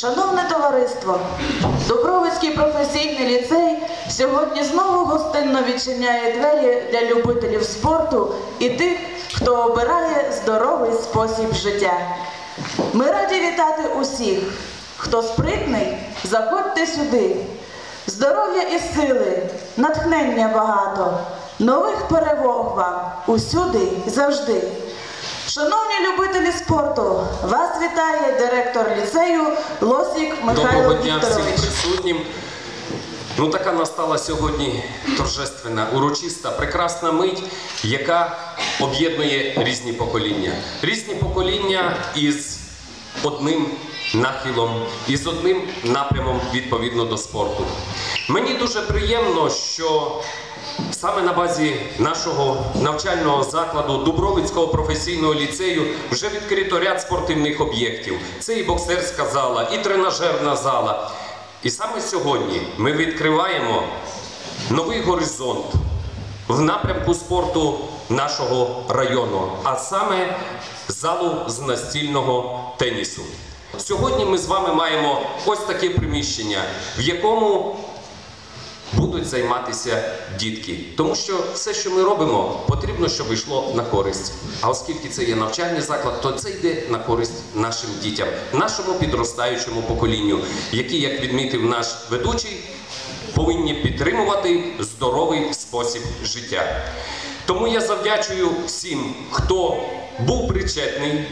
Шановне товариство, Дубровицький професійний ліцей сьогодні знову гостинно відчиняє двері для любителів спорту і тих, хто обирає здоровий спосіб життя. Ми раді вітати усіх, хто спритний, заходьте сюди. Здоров'я і сили, натхнення багато, нових перемог вам усюди і завжди. Шановні любителі спорту, вас вітає директор ліцею Лосік Михайло Доброго дня всім присутнім. Ну, така настала сьогодні торжественна, урочиста, прекрасна мить, яка об'єднує різні покоління. Різні покоління із одним нахилом, із одним напрямом відповідно до спорту. Мені дуже приємно, що Саме на базі нашого навчального закладу Дубровицького професійного ліцею вже відкрито ряд спортивних об'єктів. Це і боксерська зала, і тренажерна зала. І саме сьогодні ми відкриваємо новий горизонт в напрямку спорту нашого району, а саме залу з настільного тенісу. Сьогодні ми з вами маємо ось таке приміщення, в якому будуть займатися дітки. Тому що все, що ми робимо, потрібно, щоб йшло на користь. А оскільки це є навчальний заклад, то це йде на користь нашим дітям, нашому підростаючому поколінню, які, як відмітив наш ведучий, повинні підтримувати здоровий спосіб життя. Тому я завдячую всім, хто був причетний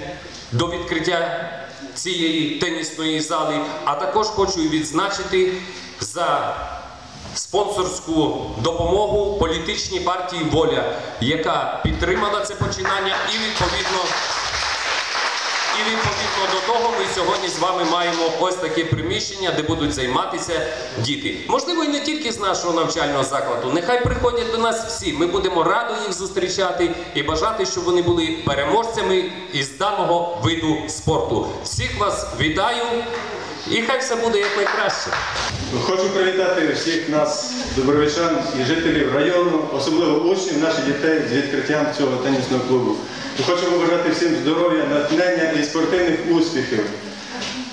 до відкриття цієї тенісної зали, а також хочу відзначити за спонсорську допомогу політичній партії Воля, яка підтримала це починання, і відповідно, і відповідно до того ми сьогодні з вами маємо ось таке приміщення, де будуть займатися діти. Можливо, і не тільки з нашого навчального закладу. Нехай приходять до нас всі. Ми будемо радо їх зустрічати і бажати, щоб вони були переможцями із даного виду спорту. Всіх вас вітаю і хай все буде якнайкраще. Хочу привітати всіх нас, добровичан і жителів району, особливо учнів, наших дітей з відкриттям цього тенісного клубу. Хочу побажати всім здоров'я, натхнення і спортивних успіхів.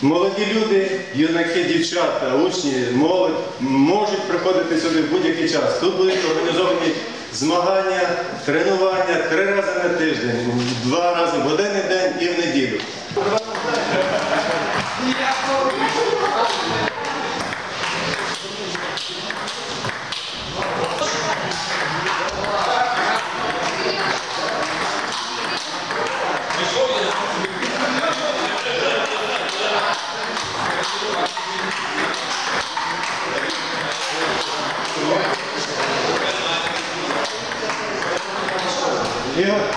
Молоді люди, юнаки, дівчата, учні, молодь можуть приходити сюди в будь-який час. Тут будуть організовані змагання, тренування три рази на тиждень, два рази в один день і в неділю. Yeah.